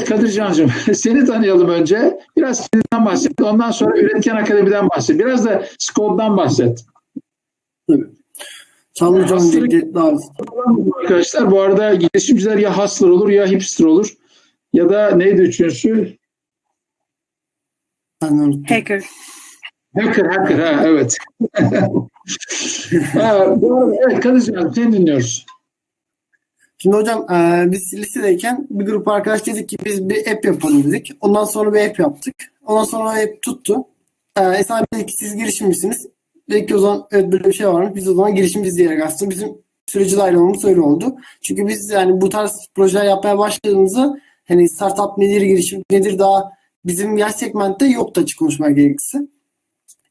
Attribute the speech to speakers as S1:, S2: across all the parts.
S1: Evet Kadircan'cığım seni tanıyalım önce. Biraz kendinden bahset. Ondan sonra Üretken Akademi'den bahset. Biraz da Skold'dan bahset.
S2: Öncelikle davet.
S1: Arkadaşlar bu arada girişimciler ya hustler olur ya hipster olur. Ya da neydi üçüncüsü?
S3: Hacker.
S1: Hacker, hacker. Ha, evet. ha, bu arada, evet Kadircan'cığım seni dinliyoruz.
S2: Şimdi hocam e, biz lisedeyken bir grup arkadaş dedik ki biz bir app yapalım dedik. Ondan sonra bir app yaptık. Ondan sonra o app tuttu. E, Esra dedi ki siz girişimcisiniz. Dedik ki o zaman evet böyle bir şey varmış. Biz o zaman girişimciyiz diyerek aslında bizim süreci dahil olmamız öyle oldu. Çünkü biz yani bu tarz projeler yapmaya başladığımızda hani startup nedir, girişim nedir daha bizim yaş segmentte yoktu açık konuşmak gerekirse.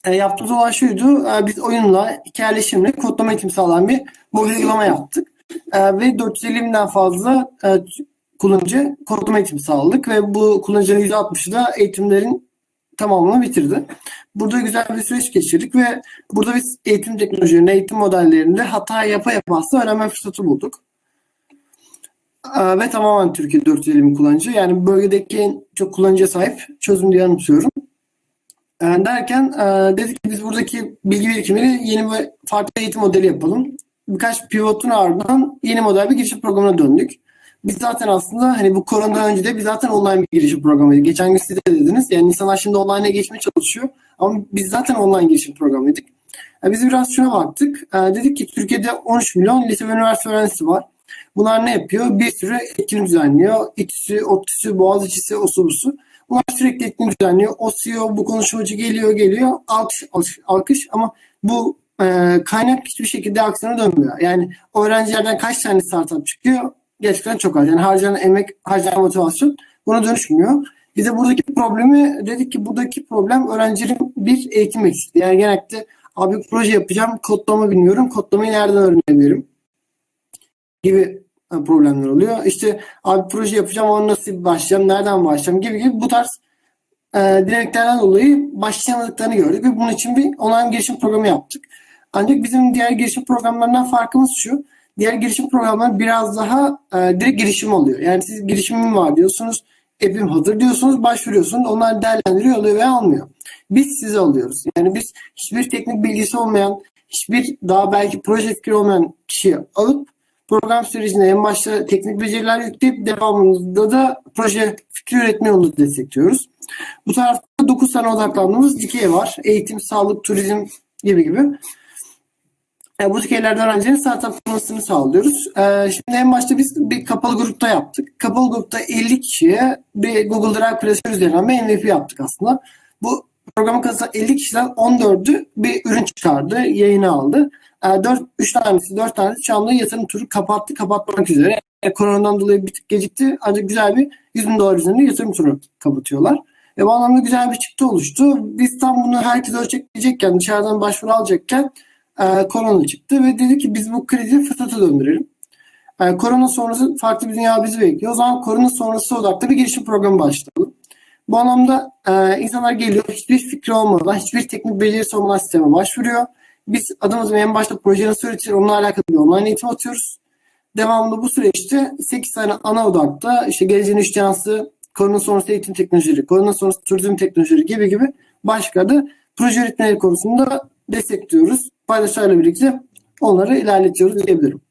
S2: E, yaptığımız olan şuydu. E, biz oyunla, hikayeleşimle kodlama eğitimi sağlayan bir mobil uygulama yaptık. E, ve 450 binden fazla e, kullanıcı kodlama eğitimi sağladık ve bu kullanıcının %60'ı da eğitimlerin tamamını bitirdi. Burada güzel bir süreç geçirdik ve burada biz eğitim teknolojilerinde, eğitim modellerinde hata yapa yapa aslında öğrenme fırsatı bulduk. E, ve tamamen Türkiye 450 bin kullanıcı. Yani bölgedeki en çok kullanıcıya sahip çözüm diye anımsıyorum. E, derken e, dedik ki biz buradaki bilgi birikimini yeni bir farklı eğitim modeli yapalım birkaç pivotun ardından yeni model bir girişim programına döndük. Biz zaten aslında hani bu koronadan önce de biz zaten online bir girişim programıydık. Geçen gün siz de dediniz. Yani insanlar şimdi online'a geçmeye çalışıyor. Ama biz zaten online girişim programıydık. Yani biz biraz şuna baktık. Ee, dedik ki Türkiye'de 13 milyon lise ve üniversite öğrencisi var. Bunlar ne yapıyor? Bir sürü etkinlik düzenliyor. İTÜ'sü, ODTÜ'sü, Boğaziçi'si, OSU'lusu. Bunlar sürekli etkinlik düzenliyor. O CEO, bu konuşmacı geliyor geliyor. Alkış, alkış, alkış. ama bu e, kaynak hiçbir şekilde aksiyona dönmüyor. Yani öğrencilerden kaç tane startup çıkıyor? Gerçekten çok az. Yani harcanan emek, harcanan motivasyon buna dönüşmüyor. Bize buradaki problemi dedik ki buradaki problem öğrencilerin bir eğitim eksikliği. Yani genellikle abi proje yapacağım, kodlama bilmiyorum, kodlamayı nereden öğrenebilirim gibi e, problemler oluyor. İşte abi proje yapacağım, onu nasıl başlayacağım, nereden başlayacağım gibi gibi bu tarz e, dinamiklerden dolayı başlayamadıklarını gördük ve bunun için bir online girişim programı yaptık. Ancak bizim diğer girişim programlarından farkımız şu. Diğer girişim programları biraz daha e, direkt girişim oluyor. Yani siz girişimim var diyorsunuz, app'im hazır diyorsunuz, başvuruyorsunuz. Onlar değerlendiriyor, alıyor ve almıyor. Biz sizi alıyoruz. Yani biz hiçbir teknik bilgisi olmayan, hiçbir daha belki proje fikri olmayan kişiyi alıp program sürecinde en başta teknik beceriler yükleyip devamında da proje fikri üretme yolunu destekliyoruz. Bu tarafta 9 tane odaklandığımız dikey var. Eğitim, sağlık, turizm gibi gibi. E, bu dikeylerden öğrencilerin startup kurmasını sağlıyoruz. E, şimdi en başta biz bir kapalı grupta yaptık. Kapalı grupta 50 kişiye bir Google Drive klasör üzerinden bir MVP yaptık aslında. Bu programın katılan 50 kişiden 14'ü bir ürün çıkardı, yayını aldı. E, 4, 3 tanesi, 4 tanesi şu anda yatırım turu kapattı, kapatmak üzere. E, koronadan dolayı bir tık gecikti ancak güzel bir 100 bin dolar üzerinde yatırım turu kapatıyorlar. E, bu anlamda güzel bir çıktı oluştu. Biz tam bunu herkes ölçekleyecekken, dışarıdan başvuru alacakken e, korona çıktı ve dedi ki biz bu krizi fırsata döndürelim. E, korona sonrası farklı bir dünya bizi bekliyor. O zaman korona sonrası odaklı bir girişim programı başlayalım. Bu anlamda e, insanlar geliyor hiçbir fikri olmadan, hiçbir teknik becerisi olmadan sisteme başvuruyor. Biz adımızın en başta proje nasıl üretilir onunla alakalı bir online eğitim atıyoruz. Devamlı bu süreçte 8 tane ana odakta işte geleceğin iş şansı, korona sonrası eğitim teknolojileri, korona sonrası turizm teknolojileri gibi gibi başka da proje üretmeleri konusunda destekliyoruz. Paydaşlarla birlikte onları ilerletiyoruz diyebilirim.